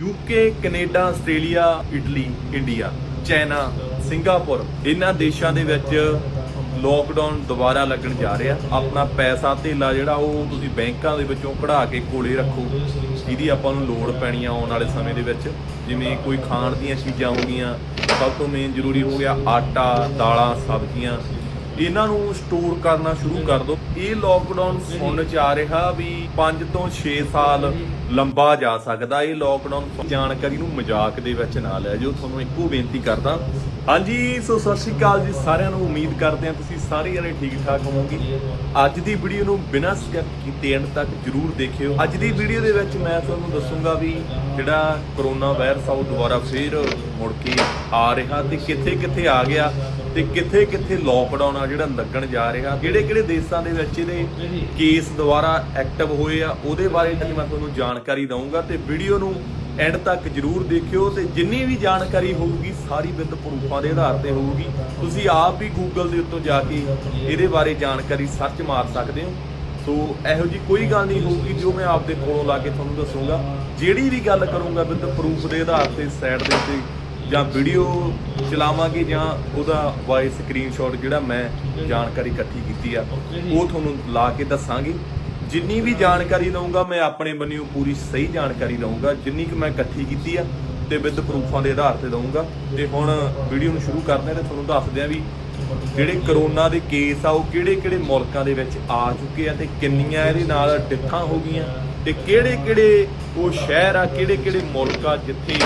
UK Canada Australia Italy India China Singapore ਇਹਨਾਂ ਦੇਸ਼ਾਂ ਦੇ ਵਿੱਚ ਲੋਕਡਾਊਨ ਦੁਬਾਰਾ ਲੱਗਣ ਜਾ ਰਿਹਾ। ਆਪਣਾ ਪੈਸਾ ਧੇਲਾ ਜਿਹੜਾ ਉਹ ਤੁਸੀਂ ਬੈਂਕਾਂ ਦੇ ਵਿੱਚੋਂ ਕਢਾ ਕੇ ਕੋਲੇ ਰੱਖੋ, ਜਿਹਦੀ ਆਪਾਂ ਨੂੰ ਲੋੜ ਪੈਣੀ ਆ ਆਉਣ ਵਾਲੇ ਸਮੇਂ ਦੇ ਵਿੱਚ। ਜਿਵੇਂ ਕੋਈ ਖਾਣ ਦੀਆਂ ਚੀਜ਼ਾਂ ਹੋ ਗਈਆਂ, ਸਭ ਤੋਂ ਮੇਨ ਜ਼ਰੂਰੀ ਹੋ ਗਿਆ ਆਟਾ, ਦਾਲਾਂ, ਸਬਜ਼ੀਆਂ। ਇਹਨਾਂ ਨੂੰ ਸਟੋਰ ਕਰਨਾ ਸ਼ੁਰੂ ਕਰ ਦਿਓ ਇਹ ਲੋਕਡਾਊਨ ਸੁਣਨ ਚ ਆ ਰਿਹਾ ਵੀ 5 ਤੋਂ 6 ਸਾਲ ਲੰਬਾ ਜਾ ਸਕਦਾ। ਇਹ ਲੋਕਡਾਊਨ ਜਾਣਕਾਰੀ ਨੂੰ ਮਜ਼ਾਕ ਦੇ ਵਿੱਚ ਨਾ ਲੈ ਜਾਓ। ਤੁਹਾਨੂੰ ਇੱਕੋ ਬੇਨਤੀ ਕਰਦਾ। ਹਾਂਜੀ, ਸੋ ਸਤਿ ਸ਼੍ਰੀ ਅਕਾਲ ਜੀ ਸਾਰਿਆਂ ਨੂੰ। ਉਮੀਦ ਕਰਦੇ ਹਾਂ ਤੁਸੀਂ ਸਾਰੇ ਜਣੇ ਠੀਕ ਠਾਕ ਹੋਵੋਗੇ। ਅੱਜ ਦੀ ਵੀਡੀਓ ਨੂੰ ਬਿਨਾਂ ਸਕਿਪ ਕੀਤੇ ਐਂਡ ਤੱਕ ਜਰੂਰ ਦੇਖਿਓ। ਅੱਜ ਦੀ ਵੀਡੀਓ ਦੇ ਵਿੱਚ ਮੈਂ ਤੁਹਾਨੂੰ ਦੱਸੂੰਗਾ ਵੀ ਜਿਹੜਾ ਕਰੋਨਾ ਵਾਇਰਸ ਆ, ਉਹ ਦੁਬਾਰਾ ਫੇਰ ਮੁੜ ਕੇ ਆ ਰਿਹਾ ਤੇ ਕਿੱਥੇ ਕਿੱਥੇ ਆ ਗਿਆ। ਤੇ ਕਿੱਥੇ ਕਿੱਥੇ ਲੋਕਡਾਊਨ ਆ, ਜਿਹੜਾ ਲੱਗਣ ਜਾ ਰਿਹਾ, ਕਿਹੜੇ ਕਿਹੜੇ ਦੇਸ਼ਾਂ ਦੇ ਵਿੱਚ ਇਹਦੇ ਕੇਸ ਦੁਬਾਰਾ ਐਕਟਿਵ ਹੋਏ ਆ, ਉਹਦੇ ਬਾਰੇ ਅੱਜ ਮੈਂ ਤੁਹਾਨੂੰ ਜਾਣਕਾਰੀ ਦਊਂਗਾ ਤੇ ਵੀਡੀਓ ਨੂੰ ਐਂਡ ਤੱਕ ਜਰੂਰ ਦੇਖਿਓ ਤੇ ਜਿੰਨੀ ਵੀ ਜਾਣਕਾਰੀ ਹੋਊਗੀ, ਸਾਰੀ ਵਿਦ ਪ੍ਰੂਫਾਂ ਦੇ ਆਧਾਰ ਤੇ ਹੋਊਗੀ। ਤੁਸੀਂ ਆਪ ਵੀ ਗੂਗਲ ਦੇ ਉੱਤੋਂ ਜਾ ਕੇ ਇਹਦੇ ਬਾਰੇ ਜਾਣਕਾਰੀ ਸਰਚ ਮਾਰ ਸਕਦੇ ਹੋ। ਸੋ ਇਹੋ ਜੀ ਕੋਈ ਗੱਲ ਨਹੀਂ ਹੋਊਗੀ ਜੋ ਮੈਂ ਆਪਦੇ ਕੋਲੋਂ ਲਾ ਕੇ ਤੁਹਾਨੂੰ ਦੱਸੂਗਾ। ਜਿਹੜੀ ਵੀ ਗੱਲ ਕਰੂੰਗਾ ਵਿਦ ਪ੍ਰੂਫ ਦੇ ਆਧਾਰ ਤੇ ਸਾਈਡ ਦੇ ਉੱਤੇ ਜਾਂ ਵੀਡੀਓ ਚਲਾਵਾਂਗੇ ਜਾਂ ਉਹਦਾ ਵਾਇਸ ਸਕਰੀਨਸ਼ਾਟ ਜਿਹੜਾ ਮੈਂ ਜਾਣਕਾਰੀ ਇਕੱਠੀ ਕੀਤੀ ਆ, ਉਹ ਤੁਹਾਨੂੰ ਲਾ ਕੇ ਦੱਸਾਂਗੇ। ਜਿੰਨੀ ਵੀ ਜਾਣਕਾਰੀ ਦਊਂਗਾ, ਮੈਂ ਆਪਣੇ ਬੰਨਿਓ ਪੂਰੀ ਸਹੀ ਜਾਣਕਾਰੀ ਦਊਂਗਾ। ਜਿੰਨੀ ਕਿ ਮੈਂ ਇਕੱਠੀ ਕੀਤੀ ਆ, ਤੇ ਵਿਦ ਪ੍ਰੂਫਾਂ ਦੇ ਆਧਾਰ ਤੇ ਦਊਂਗਾ। ਤੇ ਹੁਣ ਵੀਡੀਓ ਨੂੰ ਸ਼ੁਰੂ ਕਰਦੇ ਆ ਤੇ ਤੁਹਾਨੂੰ ਦੱਸਦੇ ਆ ਵੀ ਜਿਹੜੇ ਕਰੋਨਾ ਦੇ ਕੇਸ ਆ, ਉਹ ਕਿਹੜੇ-ਕਿਹੜੇ ਮੁਲਕਾਂ ਦੇ ਵਿੱਚ ਆ ਚੁੱਕੇ ਆ ਤੇ ਕਿੰਨੀਆਂ ਇਹਦੇ ਨਾਲ ਡਿੱਥਾਂ ਹੋ ਗਈਆਂ ਤੇ ਕਿਹੜੇ-ਕਿਹੜੇ ਉਹ ਸ਼ਹਿਰ ਆ, ਕਿਹੜੇ-ਕਿਹੜੇ ਮੁਲਕ ਆ ਜਿੱਥੇ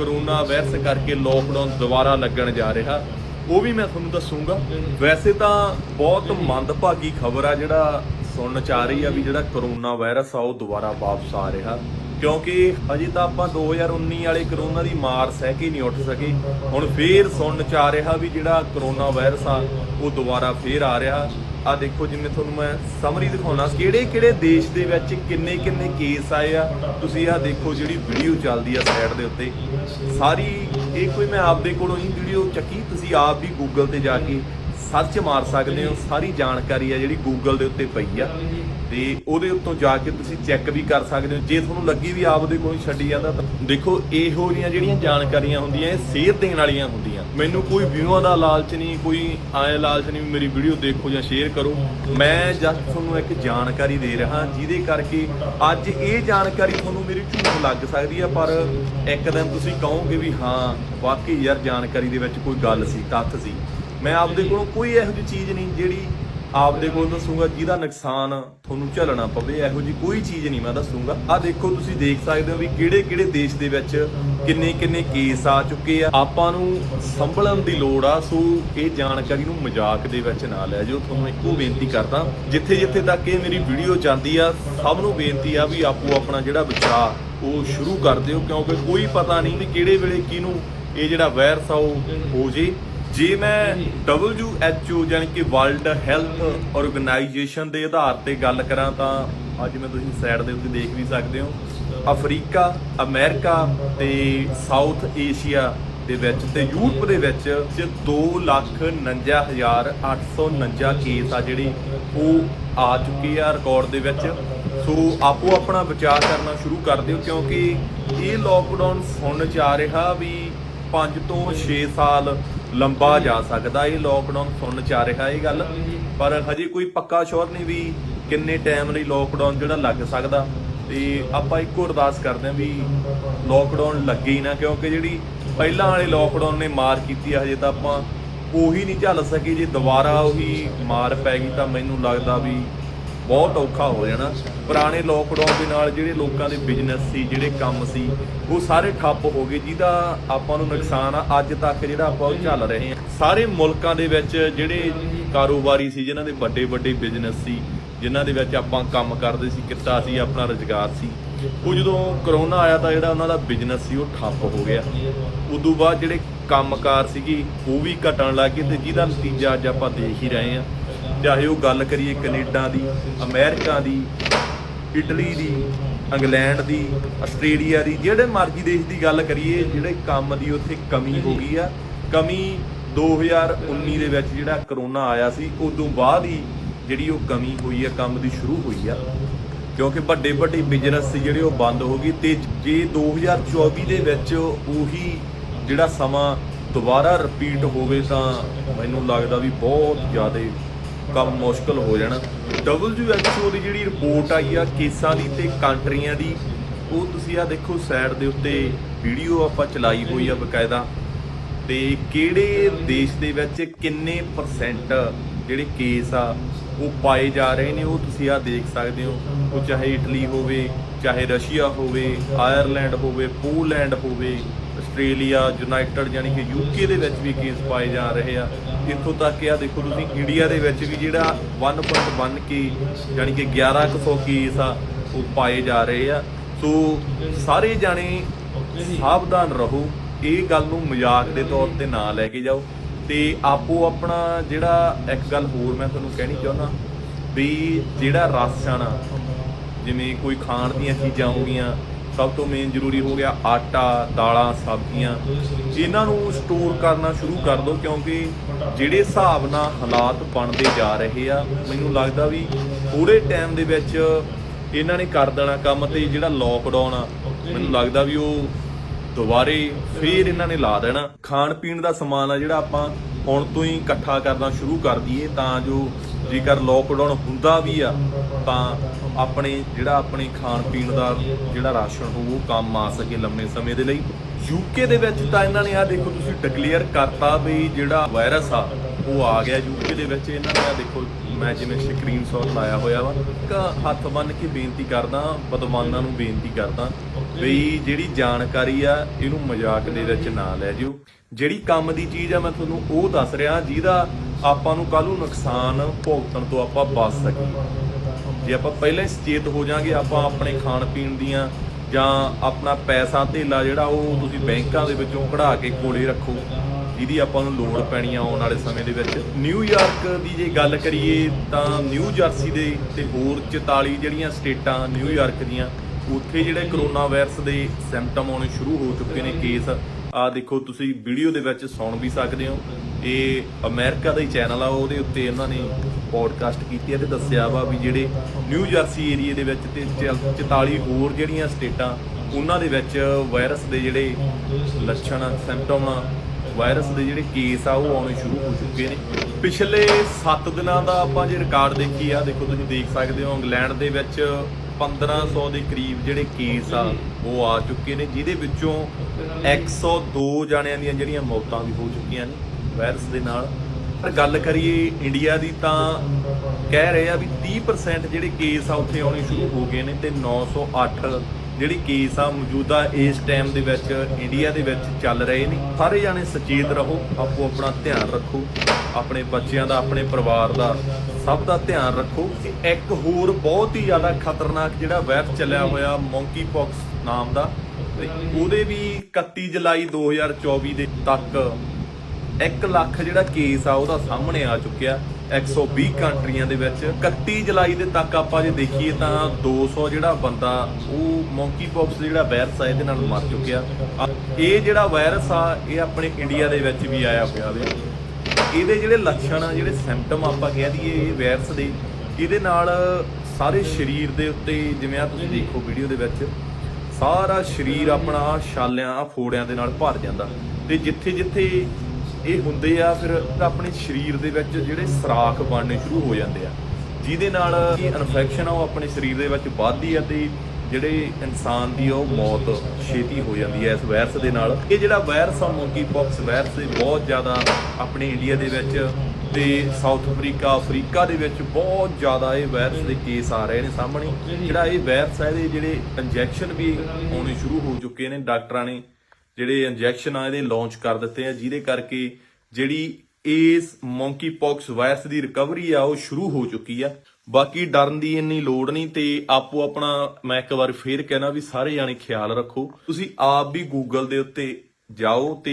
ਕਰੋਨਾ ਵਾਇਰਸ ਕਰਕੇ ਲੋਕਡਾਊਨ ਦੁਬਾਰਾ ਲੱਗਣ ਜਾ ਰਿਹਾ, ਉਹ ਵੀ ਮੈਂ ਤੁਹਾਨੂੰ ਦੱਸੂਗਾ। ਵੈਸੇ ਤਾਂ ਬਹੁਤ ਮੰਦਭਾਗੀ ਖਬਰ ਆ ਜਿਹੜਾ ਸੁਣਨ ਚ ਆ ਰਹੀ ਆ ਵੀ ਜਿਹੜਾ ਕਰੋਨਾ ਵਾਇਰਸ ਆ, ਉਹ ਦੁਬਾਰਾ ਵਾਪਸ ਆ ਰਿਹਾ। ਕਿਉਂਕਿ ਅਜੇ ਤਾਂ ਆਪਾਂ 2019 ਵਾਲੇ ਕਰੋਨਾ ਦੀ ਮਾਰ ਸਹਿ ਕੇ ਨਹੀਂ ਉੱਠ ਸਕੇ। ਹੁਣ ਫੇਰ ਸੁਣਨ ਚ ਆ ਰਿਹਾ ਵੀ ਜਿਹੜਾ ਕਰੋਨਾ ਵਾਇਰਸ ਆ, ਉਹ ਦੁਬਾਰਾ ਫੇਰ ਆ ਰਿਹਾ। ਆ ਦੇਖੋ ਜਿਵੇਂ ਤੁਹਾਨੂੰ ਮੈਂ ਸਮਰੀ ਦਿਖਾਉਣਾ। ਕਿਹੜੇ ਕਿਹੜੇ ਦੇਸ਼ ਦੇ ਵਿੱਚ ਕਿੰਨੇ ਕਿੰਨੇ ਕੇਸ ਆਏ ਆ? ਤੁਸੀਂ ਆ ਦੇਖੋ ਜਿਹੜੀ ਵੀਡੀਓ ਚੱਲਦੀ ਆ ਸਾਈਡ ਦੇ ਉੱਤੇ। ਸਾਰੀ, ਇਹ ਕੋਈ ਮੈਂ ਆਪਦੇ ਕੋਲੋਂ ਹੀ ਵੀਡੀਓ ਚੱਕੀ, ਤੁਸੀਂ ਆਪ ਵੀ ਗੂਗਲ ਤੇ ਜਾ ਕੇ ਸਰਚ ਮਾਰ ਸਕਦੇ ਹੋ। ਸਾਰੀ ਜਾਣਕਾਰੀ ਆ ਜਿਹੜੀ ਗੂਗਲ ਦੇ ਉੱਤੇ ਪਈ ਆ। ਤੇ ਉਹਦੇ ਉੱਤੋਂ ਜਾ ਕੇ ਤੁਸੀਂ ਚੈੱਕ ਵੀ ਕਰ ਸਕਦੇ ਹੋ। ਜੇ ਤੁਹਾਨੂੰ ਲੱਗੀ ਵੀ ਆਪਦੇ ਕੋਈ ਛੱਡੀ ਜਾਂਦਾ ਤਾਂ ਦੇਖੋ, ਇਹੋ ਜਿਹੀਆਂ ਜਿਹੜੀਆਂ ਜਾਣਕਾਰੀਆਂ ਹੁੰਦੀਆਂ, ਇਹ ਸੇਧ ਦੇਣ ਵਾਲੀਆਂ ਹੁੰਦੀਆਂ। ਮੈਨੂੰ ਕੋਈ ਵਿਊਆਂ ਦਾ ਲਾਲਚ ਨਹੀਂ, ਕੋਈ ਆਏ ਲਾਲਚ ਨਹੀਂ ਵੀ ਮੇਰੀ ਵੀਡੀਓ ਦੇਖੋ ਜਾਂ ਸ਼ੇਅਰ ਕਰੋ। ਮੈਂ ਜਸਟ ਤੁਹਾਨੂੰ ਇੱਕ ਜਾਣਕਾਰੀ ਦੇ ਰਿਹਾ, ਜਿਹਦੇ ਕਰਕੇ ਅੱਜ ਇਹ ਜਾਣਕਾਰੀ ਤੁਹਾਨੂੰ ਮੇਰੀ ਝੂਠ ਲੱਗ ਸਕਦੀ ਆ, ਪਰ ਇੱਕ ਦਿਨ ਤੁਸੀਂ ਕਹੋਗੇ ਵੀ ਹਾਂ, ਵਾਕਈ ਯਾਰ, ਜਾਣਕਾਰੀ ਦੇ ਵਿੱਚ ਕੋਈ ਗੱਲ ਸੀ, ਤੱਥ ਸੀ। ਮੈਂ ਆਪਦੇ ਕੋਲੋਂ ਕੋਈ ਇਹੋ ਜਿਹੀ ਚੀਜ਼ ਨਹੀਂ ਜਿਹੜੀ ਆਪਦੇ ਕੋਲ ਦੱਸੂਗਾ ਜਿਹਦਾ ਨੁਕਸਾਨ ਤੁਹਾਨੂੰ ਝੱਲਣਾ ਪਵੇ, ਇਹੋ ਜਿਹੀ ਕੋਈ ਚੀਜ਼ ਨਹੀਂ ਮੈਂ ਦੱਸੂਗਾ। ਆ ਦੇਖੋ, ਤੁਸੀਂ ਦੇਖ ਸਕਦੇ ਹੋ ਵੀ ਕਿਹੜੇ ਕਿਹੜੇ ਦੇਸ਼ ਦੇ ਵਿੱਚ ਕਿੰਨੇ ਕਿੰਨੇ ਕੇਸ ਆ ਚੁੱਕੇ ਆ। ਆਪਾਂ ਨੂੰ ਸੰਭਲਣ ਦੀ ਲੋੜ ਆ, ਸੋ ਇਹ ਜਾਣਕਾਰੀ ਨੂੰ ਮਜ਼ਾਕ ਦੇ ਵਿੱਚ ਨਾ ਲੈ ਜਾਓ। ਤੁਹਾਨੂੰ ਇੱਕੋ ਬੇਨਤੀ ਕਰਦਾ ਜਿੱਥੇ ਜਿੱਥੇ ਤੱਕ ਇਹ ਮੇਰੀ ਵੀਡੀਓ ਜਾਂਦੀ ਆ, ਸਭ ਨੂੰ ਬੇਨਤੀ ਆ ਵੀ ਆਪੋ ਆਪਣਾ ਜਿਹੜਾ ਬਚਾਅ ਉਹ ਸ਼ੁਰੂ ਕਰ ਦਿਓ, ਕਿਉਂਕਿ ਕੋਈ ਪਤਾ ਨਹੀਂ ਵੀ ਕਿਹੜੇ ਵੇਲੇ ਕਿਹਨੂੰ ਇਹ ਜਿਹੜਾ ਵਾਇਰਸ ਆ, ਉਹ ਹੋ ਜੇ। ਜੇ ਮੈਂ WHO ਯਾਨੀ ਕਿ ਵਰਲਡ ਹੈਲਥ ਆਰਗੇਨਾਈਜੇਸ਼ਨ ਦੇ ਆਧਾਰ ਤੇ ਗੱਲ ਕਰਾਂ ਤਾਂ ਅੱਜ ਮੈਂ ਤੁਸੀਂ ਸਾਈਡ ਦੇ ਉੱਤੇ ਦੇਖ ਵੀ ਸਕਦੇ ਹੋ। ਅਫਰੀਕਾ, ਅਮਰੀਕਾ ਤੇ ਸਾਊਥ ਏਸ਼ੀਆ ਦੇ ਵਿੱਚ ਤੇ ਯੂਰਪ ਦੇ ਵਿੱਚ ਚ 249849 ਕੇਸ ਆ ਜਿਹੜੇ ਉਹ ਆ ਚੁੱਕੇ ਆ ਰਿਕਾਰਡ ਦੇ ਵਿੱਚ। ਸੋ ਆਪੋ ਆਪਣਾ ਵਿਚਾਰ ਕਰਨਾ ਸ਼ੁਰੂ ਕਰ ਦਿਓ ਕਿਉਂਕਿ ਇਹ ਲੋਕਡਾਊਨ ਸੁਣਨ ਚ ਆ ਰਿਹਾ ਵੀ 5 ਤੋਂ 6 ਸਾਲ ਲੰਬਾ ਜਾ ਸਕਦਾ ਇਹ ਲੋਕਡਾਊਨ ਸੁਣਨ ਚ ਆ ਰਿਹਾ ਇਹ ਗੱਲ। ਪਰ ਹਜੇ ਕੋਈ ਪੱਕਾ ਸ਼ੋਰ ਨਹੀਂ ਵੀ ਕਿੰਨੇ ਟਾਈਮ ਲਈ ਲੋਕਡਾਊਨ ਜਿਹੜਾ ਲੱਗ ਸਕਦਾ। ਤੇ ਆਪਾਂ ਇੱਕੋ ਅਰਦਾਸ ਕਰਦੇ ਹਾਂ ਵੀ ਲੋਕਡਾਊਨ ਲੱਗੇ ਹੀ ਨਾ, ਕਿਉਂਕਿ ਜਿਹੜੀ ਪਹਿਲਾਂ ਵਾਲੇ ਲੋਕਡਾਊਨ ਨੇ ਮਾਰ ਕੀਤੀ ਆ, ਹਜੇ ਤਾਂ ਆਪਾਂ ਉਹੀ ਨਹੀਂ ਝੱਲ ਸਕੇ ਜੇ ਦੁਬਾਰਾ ਉਹੀ ਮਾਰ ਪੈ ਗਈ ਤਾਂ ਮੈਨੂੰ ਲੱਗਦਾ ਵੀ ਬਹੁਤ ਔਖਾ ਹੋ ਜਾਣਾ। ਪੁਰਾਣੇ ਲੋਕਡਾਊਨ ਦੇ ਨਾਲ ਜਿਹੜੇ ਲੋਕਾਂ ਦੇ ਬਿਜ਼ਨਸ ਸੀ, ਜਿਹੜੇ ਕੰਮ ਸੀ, ਉਹ ਸਾਰੇ ਠੱਪ ਹੋ ਗਏ, ਜਿਹਦਾ ਆਪਾਂ ਨੂੰ ਨੁਕਸਾਨ ਆ। ਅੱਜ ਤੱਕ ਜਿਹੜਾ ਆਪਾਂ ਉਹ ਝੱਲ ਰਹੇ ਹਾਂ। ਸਾਰੇ ਮੁਲਕਾਂ ਦੇ ਵਿੱਚ ਜਿਹੜੇ ਕਾਰੋਬਾਰੀ ਸੀ, ਜਿਨ੍ਹਾਂ ਦੇ ਵੱਡੇ ਵੱਡੇ ਬਿਜ਼ਨਸ ਸੀ, ਜਿਨ੍ਹਾਂ ਦੇ ਵਿੱਚ ਆਪਾਂ ਕੰਮ ਕਰਦੇ ਸੀ, ਕਿੱਤਾ ਸੀ, ਆਪਣਾ ਰੁਜ਼ਗਾਰ ਸੀ, ਉਹ ਜਦੋਂ ਕਰੋਨਾ ਆਇਆ ਤਾਂ ਜਿਹੜਾ ਉਹਨਾਂ ਦਾ ਬਿਜ਼ਨਸ ਸੀ, ਉਹ ਠੱਪ ਹੋ ਗਿਆ। ਉਦੋਂ ਬਾਅਦ ਜਿਹੜੇ ਕੰਮਕਾਰ ਸੀਗੀ, ਉਹ ਵੀ ਘਟਣ ਲੱਗ ਗਏ ਤੇ ਜਿਹਦਾ ਨਤੀਜਾ ਅੱਜ ਆਪਾਂ ਦੇਖ ਹੀ ਰਹੇ ਹਾਂ। ਚਾਹੇ ਉਹ ਗੱਲ ਕਰੀਏ ਕੈਨੇਡਾ ਦੀ, ਅਮਰੀਕਾ ਦੀ, ਇਟਲੀ ਦੀ, ਇੰਗਲੈਂਡ ਦੀ, ਆਸਟ੍ਰੇਲੀਆ ਦੀ, ਜਿਹੜੇ ਮਰਜ਼ੀ ਦੇਸ਼ ਦੀ ਗੱਲ ਕਰੀਏ, ਜਿਹੜੇ ਕੰਮ ਦੀ ਉੱਥੇ ਕਮੀ ਹੋ ਗਈ ਆ। ਕਮੀ 2019 ਦੇ ਵਿੱਚ ਜਿਹੜਾ ਕਰੋਨਾ ਆਇਆ ਸੀ, ਉਦੋਂ ਬਾਅਦ ਹੀ ਜਿਹੜੀ ਉਹ ਕਮੀ ਹੋਈ ਆ, ਕੰਮ ਦੀ ਸ਼ੁਰੂ ਹੋਈ ਆ। ਕਿਉਂਕਿ ਵੱਡੇ ਵੱਡੇ ਬਿਜ਼ਨਸ ਸੀ ਜਿਹੜੇ ਉਹ ਬੰਦ ਹੋ ਗਏ ਤੇ ਜੇ 2024 ਦੇ ਵਿੱਚ ਉਹੀ ਜਿਹੜਾ ਸਮਾਂ ਦੁਬਾਰਾ ਰਿਪੀਟ ਹੋਵੇ ਤਾਂ ਮੈਨੂੰ ਲੱਗਦਾ ਵੀ ਬਹੁਤ ਜ਼ਿਆਦਾ ਕੰਮ ਮੁਸ਼ਕਲ ਹੋ ਜਾਣਾ। WHO ਦੀ ਜਿਹੜੀ ਰਿਪੋਰਟ ਆਈ ਆ, ਕੇਸਾਂ ਦੀ ਤੇ ਕੰਟਰੀਆਂ ਦੀ, ਉਹ ਤੁਸੀਂ ਆ ਦੇਖੋ ਸਾਈਡ ਦੇ ਉੱਤੇ ਵੀਡੀਓ ਆਪਾਂ ਚਲਾਈ ਹੋਈ ਆ ਬਕਾਇਦਾ। ਤੇ ਕਿਹੜੇ ਦੇਸ਼ ਦੇ ਵਿੱਚ ਕਿੰਨੇ ਪਰਸੈਂਟ ਜਿਹੜੇ ਕੇਸ ਆ, ਉਹ ਪਾਏ ਜਾ ਰਹੇ ਨੇ, ਉਹ ਤੁਸੀਂ ਆ ਦੇਖ ਸਕਦੇ ਹੋ। ਉਹ ਚਾਹੇ ਇਟਲੀ ਹੋਵੇ, ਚਾਹੇ ਰਸ਼ੀਆ ਹੋਵੇ, ਆਇਰਲੈਂਡ ਹੋਵੇ, ਪੋਲੈਂਡ ਹੋਵੇ ਆਸਟ੍ਰੇਲੀਆ, ਯੂਨਾਈਟਿਡ ਯਾਨੀ ਕਿ ਯੂਕੇ ਦੇ ਵਿੱਚ ਵੀ ਕੇਸ ਪਾਏ ਜਾ ਰਹੇ ਆ। ਇੱਥੋਂ ਤੱਕ ਕਿ ਆ ਦੇਖੋ ਤੁਸੀਂ ਇੰਡੀਆ ਦੇ ਵਿੱਚ ਵੀ ਜਿਹੜਾ 1.1 ਕੇ ਯਾਨੀ ਕਿ 1100 ਕੇਸ ਆ, ਉਹ ਪਾਏ ਜਾ ਰਹੇ ਆ। ਸੋ ਸਾਰੇ ਜਾਣੇ ਸਾਵਧਾਨ ਰਹੋ, ਇਹ ਗੱਲ ਨੂੰ ਮਜ਼ਾਕ ਦੇ ਤੌਰ ਤੇ ਨਾ ਲੈ ਕੇ ਜਾਓ। ਤੇ ਆਪੋ ਆਪਣਾ ਜਿਹੜਾ ਇੱਕ ਗੱਲ ਹੋਰ ਮੈਂ ਤੁਹਾਨੂੰ ਕਹਿਣੀ ਚਾਹੁੰਦਾ ਵੀ ਜਿਹੜਾ ਰਾਸ਼ਨ ਆ ਜਿਵੇਂ ਕੋਈ ਖਾਣ ਦੀਆਂ ਚੀਜ਼ਾਂ ਹੋ ਗਈਆਂ ਸਭ ਤੋਂ ਮੇਨ ਜ਼ਰੂਰੀ ਹੋ ਗਿਆ ਆਟਾ, ਦਾਲਾਂ, ਸਬਜ਼ੀਆਂ। ਇਹਨਾਂ ਨੂੰ ਸਟੋਰ ਕਰਨਾ ਸ਼ੁਰੂ ਕਰ ਦਿਓ ਕਿਉਂਕਿ ਜਿਹੜੇ ਹਿਸਾਬ ਨਾਲ ਹਾਲਾਤ ਬਣਦੇ ਜਾ ਰਹੇ ਆ, ਮੈਨੂੰ ਲੱਗਦਾ ਵੀ ਥੋੜੇ ਟਾਈਮ ਦੇ ਵਿੱਚ ਇਹਨਾਂ ਨੇ ਕਰ ਦੇਣਾ ਕੰਮ ਤੇ ਜਿਹੜਾ ਲੋਕਡਾਊਨ ਆ, ਮੈਨੂੰ ਲੱਗਦਾ ਵੀ ਉਹ ਦੁਬਾਰੇ ਫੇਰ ਇਹਨਾਂ ਨੇ ਲਾ ਦੇਣਾ। ਖਾਣ ਪੀਣ ਦਾ ਸਮਾਨ ਆ ਜਿਹੜਾ ਆਪਾਂ ਹੁਣ ਤੋਂ ਹੀ ਇਕੱਠਾ ਕਰਨਾ ਸ਼ੁਰੂ ਕਰ ਦਈਏ ਤਾਂ ਜੋ ਜੇਕਰ ਲੋਕਡਾਊਨ ਹੁੰਦਾ ਵੀ ਆ, ਤਾਂ ਆਪਣੇ ਜਿਹੜਾ ਆਪਣੇ ਖਾਣ ਪੀਣ ਦਾ ਜਿਹੜਾ ਰਾਸ਼ਨ ਹੋਊ, ਉਹ ਕੰਮ ਆ ਸਕੇ ਲੰਮੇ ਸਮੇਂ ਦੇ ਲਈ। ਯੂਕੇ ਦੇ ਵਿੱਚ ਤਾਂ ਇਹਨਾਂ ਨੇ ਆ ਦੇਖੋ ਤੁਸੀਂ ਡਿਕਲੇਅਰ ਕਰਤਾ ਵੀ ਜਿਹੜਾ ਵਾਇਰਸ ਆ, ਉਹ ਆ ਗਿਆ ਯੂਕੇ ਦੇ ਵਿੱਚ। ਇਹਨਾਂ ਨੇ ਆ ਦੇਖੋ, ਮੈਂ ਜਿਵੇਂ ਸਕਰੀਨ ਸਕਰੀਨਸ਼ਾਟ ਲਾਇਆ ਹੋਇਆ ਵਾ, ਇੱਕ ਹੱਥ ਬੰਨ ਕੇ ਬੇਨਤੀ ਕਰਦਾ, ਬਦਮਾਨਾਂ ਨੂੰ ਬੇਨਤੀ ਕਰਦਾ ਵੀ ਜਿਹੜੀ ਜਾਣਕਾਰੀ ਆ, ਇਹਨੂੰ ਮਜ਼ਾਕ ਦੇ ਵਿੱਚ ਨਾ ਲੈ ਜਿਓ। ਜਿਹੜੀ ਕੰਮ ਦੀ ਚੀਜ਼ ਆ, ਮੈਂ ਤੁਹਾਨੂੰ ਉਹ ਦੱਸ ਰਿਹਾ, ਜਿਹਦਾ ਆਪਾਂ ਨੂੰ ਕੱਲ ਨੂੰ ਨੁਕਸਾਨ ਭੁਗਤਣ ਤੋਂ ਆਪਾਂ ਬਚ ਸਕੀਏ। ਜੇ ਆਪਾਂ ਪਹਿਲਾਂ ਹੀ ਸੁਚੇਤ ਹੋ ਜਾਾਂਗੇ, ਆਪਾਂ ਆਪਣੇ ਖਾਣ ਪੀਣ ਦੀਆਂ ਜਾਂ ਆਪਣਾ ਪੈਸਾ ਧੇਲਾ ਜਿਹੜਾ ਉਹ ਤੁਸੀਂ ਬੈਂਕਾਂ ਦੇ ਵਿੱਚੋਂ ਕਢਾ ਕੇ ਕੋਲੇ ਰੱਖੋ, ਜਿਹਦੀ ਆਪਾਂ ਨੂੰ ਲੋੜ ਪੈਣੀ ਆ ਆਉਣ ਵਾਲੇ ਸਮੇਂ ਦੇ ਵਿੱਚ। ਨਿਊਯਾਰਕ ਦੀ ਜੇ ਗੱਲ ਕਰੀਏ ਤਾਂ ਨਿਊ ਜਰਸੀ ਦੇ ਤੇ ਹੋਰ 44 ਜਿਹੜੀਆਂ ਸਟੇਟਾਂ ਨਿਊਯਾਰਕ ਦੀਆਂ, ਉੱਥੇ ਜਿਹੜੇ ਕਰੋਨਾ ਵਾਇਰਸ ਦੇ ਸਿੰਪਟਮ ਆਉਣੇ ਸ਼ੁਰੂ ਹੋ ਚੁੱਕੇ ਨੇ ਕੇਸ ਆ ਦੇਖੋ, ਤੁਸੀਂ ਵੀਡੀਓ ਦੇ ਵਿੱਚ ਸੁਣ ਵੀ ਸਕਦੇ ਹੋ। ਇਹ ਅਮਰੀਕਾ ਦਾ ਹੀ ਚੈਨਲ ਆ, ਉਹਦੇ ਉੱਤੇ ਇਹਨਾਂ ਨੇ ਪੋਡਕਾਸਟ ਕੀਤੀ ਹੈ ਤੇ ਦੱਸਿਆ ਵਾ ਵੀ ਜਿਹੜੇ ਨਿਊ ਜਰਸੀ ਏਰੀਆ ਦੇ ਵਿੱਚ ਤੇ 44 ਹੋਰ ਜਿਹੜੀਆਂ ਸਟੇਟਾਂ, ਉਹਨਾਂ ਦੇ ਵਿੱਚ ਵਾਇਰਸ ਦੇ ਜਿਹੜੇ ਲੱਛਣ ਸਿੰਪਟਮ ਵਾਇਰਸ ਦੇ ਜਿਹੜੇ ਕੇਸ ਆ, ਉਹ ਆਉਣੇ ਸ਼ੁਰੂ ਹੋ ਚੁੱਕੇ ਨੇ। ਪਿਛਲੇ 7 ਦਿਨਾਂ ਦਾ ਆਪਾਂ ਜੇ ਰਿਕਾਰਡ ਦੇਖੀ ਆ, ਦੇਖੋ ਤੁਸੀਂ ਦੇਖ ਸਕਦੇ ਹੋ, ਇੰਗਲੈਂਡ ਦੇ ਵਿੱਚ 1500 ਦੇ ਕਰੀਬ ਜਿਹੜੇ ਕੇਸ ਆ, ਉਹ ਆ ਚੁੱਕੇ ਨੇ, ਜਿਹਦੇ ਵਿੱਚੋਂ 102 ਜਾਣਿਆਂ ਦੀਆਂ ਜਿਹੜੀਆਂ ਮੌਤਾਂ ਵੀ ਹੋ ਚੁੱਕੀਆਂ ਨੇ ਵਾਇਰਸ ਦੇ ਨਾਲ। ਪਰ ਗੱਲ ਕਰੀਏ ਇੰਡੀਆ ਦੀ ਤਾਂ ਕਹਿ ਰਹੇ ਆ ਵੀ 30% ਜਿਹੜੇ ਕੇਸ ਆ ਉੱਥੇ ਆਉਣੇ ਸ਼ੁਰੂ ਹੋ ਗਏ ਨੇ ਤੇ 908 ਜਿਹੜੇ ਕੇਸ ਆ ਮੌਜੂਦਾ ਇਸ ਟਾਈਮ ਦੇ ਵਿੱਚ ਇੰਡੀਆ ਦੇ ਵਿੱਚ ਚੱਲ ਰਹੇ ਨੇ। ਸਾਰੇ ਜਾਣੇ ਸੁਚੇਤ ਰਹੋ, ਆਪੋ ਆਪਣਾ ਧਿਆਨ ਰੱਖੋ, ਆਪਣੇ ਬੱਚਿਆਂ ਦਾ, ਆਪਣੇ ਪਰਿਵਾਰ ਦਾ ਸਭ ਦਾ ਧਿਆਨ ਰੱਖੋ। ਤੇ ਇੱਕ ਹੋਰ ਬਹੁਤ ਹੀ ਜ਼ਿਆਦਾ ਖਤਰਨਾਕ ਜਿਹੜਾ ਵਾਇਰਸ ਚੱਲਿਆ ਹੋਇਆ ਮੌਂਕੀ ਪੌਕਸ ਨਾਮ ਦਾ ਉਹਦੇ ਵੀ 31 ਜੁਲਾਈ 2024 ਦੇ ਤੱਕ 1 ਲੱਖ ਜਿਹੜਾ ਕੇਸ ਆ, ਉਹਦਾ ਸਾਹਮਣੇ ਆ ਚੁੱਕਿਆ 120 ਕੰਟਰੀਆਂ ਦੇ ਵਿੱਚ। 31 ਜੁਲਾਈ ਦੇ ਤੱਕ ਆਪਾਂ ਜੇ ਦੇਖੀਏ ਤਾਂ 200 ਜਿਹੜਾ ਬੰਦਾ, ਉਹ ਮੌਂਕੀ ਪੌਕਸ ਜਿਹੜਾ ਵਾਇਰਸ ਆ, ਇਹਦੇ ਨਾਲ ਮਰ ਚੁੱਕਿਆ। ਇਹ ਜਿਹੜਾ ਵਾਇਰਸ ਆ, ਇਹ ਆਪਣੇ ਇੰਡੀਆ ਦੇ ਵਿੱਚ ਵੀ ਆਇਆ ਹੋਇਆ ਵੇ। ਇਹਦੇ ਜਿਹੜੇ ਲੱਛਣ ਆ, ਜਿਹੜੇ ਸਿੰਪਟਮ ਆਪਾਂ ਕਹਿ ਦਈਏ ਇਹ ਵਾਇਰਸ ਦੇ, ਇਹਦੇ ਨਾਲ ਸਾਰੇ ਸਰੀਰ ਦੇ ਉੱਤੇ, ਜਿਵੇਂ ਆ ਤੁਸੀਂ ਦੇਖੋ ਵੀਡੀਓ ਦੇ ਵਿੱਚ, ਸਾਰਾ ਸਰੀਰ ਆਪਣਾ ਛਾਲਿਆਂ, ਫੋੜਿਆਂ ਦੇ ਨਾਲ ਭਰ ਜਾਂਦਾ। ਤੇ ਜਿੱਥੇ ਜਿੱਥੇ ਇਹ ਹੁੰਦੇ ਆ ਫਿਰ ਆਪਣੇ ਸਰੀਰ ਦੇ ਵਿੱਚ ਜਿਹੜੇ ਸਰਾਖ ਬਣਨੇ ਸ਼ੁਰੂ ਹੋ ਜਾਂਦੇ ਆ। ਜਿਹਦੇ ਨਾਲ ਇਨਫੈਕਸ਼ਨ ਆ, ਉਹ ਆਪਣੇ ਸਰੀਰ ਦੇ ਵਿੱਚ ਵੱਧਦੀ ਆ ਤੇ ਜਿਹੜੇ ਇਨਸਾਨ ਦੀ ਉਹ ਮੌਤ ਛੇਤੀ ਹੋ ਜਾਂਦੀ ਹੈ ਇਸ ਵਾਇਰਸ ਦੇ ਨਾਲ। ਇਹ ਜਿਹੜਾ ਵਾਇਰਸ ਆ ਮੌਂਕੀ ਪੌਕਸ ਵਾਇਰਸ ਇਹ ਬਹੁਤ ਜ਼ਿਆਦਾ ਆਪਣੇ ਇੰਡੀਆ ਦੇ ਵਿੱਚ ਤੇ ਸਾਊਥ ਅਫਰੀਕਾ ਅਫਰੀਕਾ ਦੇ ਵਿੱਚ ਬਹੁਤ ਜ਼ਿਆਦਾ ਇਹ ਵਾਇਰਸ ਦੇ ਕੇਸ ਆ ਰਹੇ ਨੇ ਸਾਹਮਣੇ। ਜਿਹੜਾ ਇਹ ਵਾਇਰਸ ਹੈ ਇਹਦੇ ਜਿਹੜੇ ਇੰਜੈਕਸ਼ਨ ਵੀ ਹੋਣੇ ਸ਼ੁਰੂ ਹੋ ਚੁੱਕੇ ਨੇ, ਡਾਕਟਰਾਂ ਨੇ ਜਿਹੜੇ ਇੰਜੈਕਸ਼ਨ ਆ, ਇਹਦੇ ਲਾਂਚ ਕਰ ਦਿੱਤੇ ਆ। ਜਿਹਦੇ ਕਰਕੇ ਜਿਹੜੀ ਇਸ ਮੌਂਕੀ ਪੌਕਸ ਵਾਇਰਸ ਦੀ ਰਿਕਵਰੀ ਆ, ਉਹ ਸ਼ੁਰੂ ਹੋ ਚੁੱਕੀ ਆ। ਬਾਕੀ ਡਰਨ ਦੀ ਇੰਨੀ ਲੋੜ ਨਹੀਂ ਤੇ ਆਪੋ ਆਪਣਾ ਮੈਂ ਇੱਕ ਵਾਰ ਫੇਰ ਕਹਿਣਾ ਵੀ ਸਾਰੇ ਜਾਣੇ ਖਿਆਲ ਰੱਖੋ। ਤੁਸੀਂ ਆਪ ਵੀ ਗੂਗਲ ਦੇ ਉੱਤੇ ਜਾਓ ਤੇ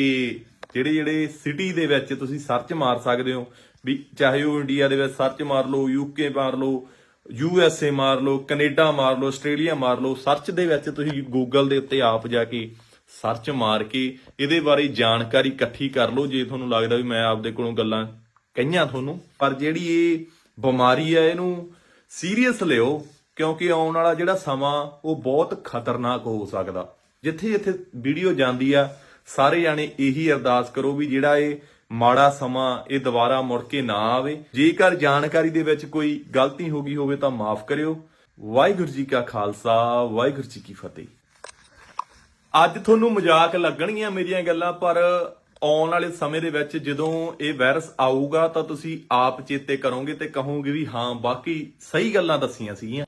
ਜਿਹੜੇ ਜਿਹੜੇ ਸਿਟੀ ਦੇ ਵਿੱਚ ਤੁਸੀਂ ਸਰਚ ਮਾਰ ਸਕਦੇ ਹੋ ਵੀ ਚਾਹੇ ਉਹ ਇੰਡੀਆ ਦੇ ਵਿੱਚ ਸਰਚ ਮਾਰ ਲਓ ਯੂਕੇ ਮਾਰ ਲਓ ਯੂ ਐਸ ਏ ਮਾਰ ਲਓ ਕੈਨੇਡਾ ਮਾਰ ਲਓ ਆਸਟ੍ਰੇਲੀਆ ਮਾਰ ਲਓ ਸਰਚ ਦੇ ਵਿੱਚ ਤੁਸੀਂ ਗੂਗਲ ਦੇ ਉੱਤੇ ਆਪ ਜਾ ਕੇ ਸਰਚ ਮਾਰ ਕੇ ਇਹਦੇ ਬਾਰੇ ਜਾਣਕਾਰੀ ਇਕੱਠੀ ਕਰ ਲਓ। ਜੇ ਤੁਹਾਨੂੰ ਲੱਗਦਾ ਵੀ ਮੈਂ ਆਪਦੇ ਕੋਲੋਂ ਗੱਲਾਂ ਕਹੀਆਂ ਤੁਹਾਨੂੰ, ਪਰ ਜਿਹੜੀ ਇਹ ਬਿਮਾਰੀ ਹੈ, ਇਹਨੂੰ ਸੀਰੀਅਸ ਲਿਓ, ਕਿਉਂਕਿ ਆਉਣ ਵਾਲਾ ਜਿਹੜਾ ਸਮਾਂ, ਉਹ ਬਹੁਤ ਖਤਰਨਾਕ ਹੋ ਸਕਦਾ। ਜਿੱਥੇ ਜਿੱਥੇ ਵੀਡੀਓ ਜਾਂਦੀ ਆ, ਸਾਰੇ ਜਾਣੇ ਇਹੀ ਅਰਦਾਸ ਕਰੋ ਵੀ ਜਿਹੜਾ ਇਹ ਮਾੜਾ ਸਮਾਂ, ਇਹ ਦੁਬਾਰਾ ਮੁੜ ਕੇ ਨਾ ਆਵੇ। ਜੇਕਰ ਜਾਣਕਾਰੀ ਦੇ ਵਿੱਚ ਕੋਈ ਗਲਤੀ ਹੋ ਗਈ ਹੋਵੇ ਤਾਂ ਮਾਫ ਕਰਿਓ। ਵਾਹਿਗੁਰੂ ਜੀ ਕਾ ਖਾਲਸਾ, ਵਾਹਿਗੁਰੂ ਜੀ ਕੀ ਫਤਿਹ। ਅੱਜ ਤੁਹਾਨੂੰ ਮਜ਼ਾਕ ਲੱਗਣਗੀਆਂ ਮੇਰੀਆਂ ਗੱਲਾਂ, ਪਰ ਆਉਣ ਵਾਲੇ ਸਮੇਂ ਦੇ ਵਿੱਚ ਜਦੋਂ ਇਹ ਵਾਇਰਸ ਆਊਗਾ ਤਾਂ ਤੁਸੀਂ ਆਪ ਚੇਤੇ ਕਰੋਗੇ ਤੇ ਕਹੋਗੇ ਵੀ ਹਾਂ ਬਾਕੀ ਸਹੀ ਗੱਲਾਂ ਦੱਸੀਆਂ ਸੀਗੀਆਂ।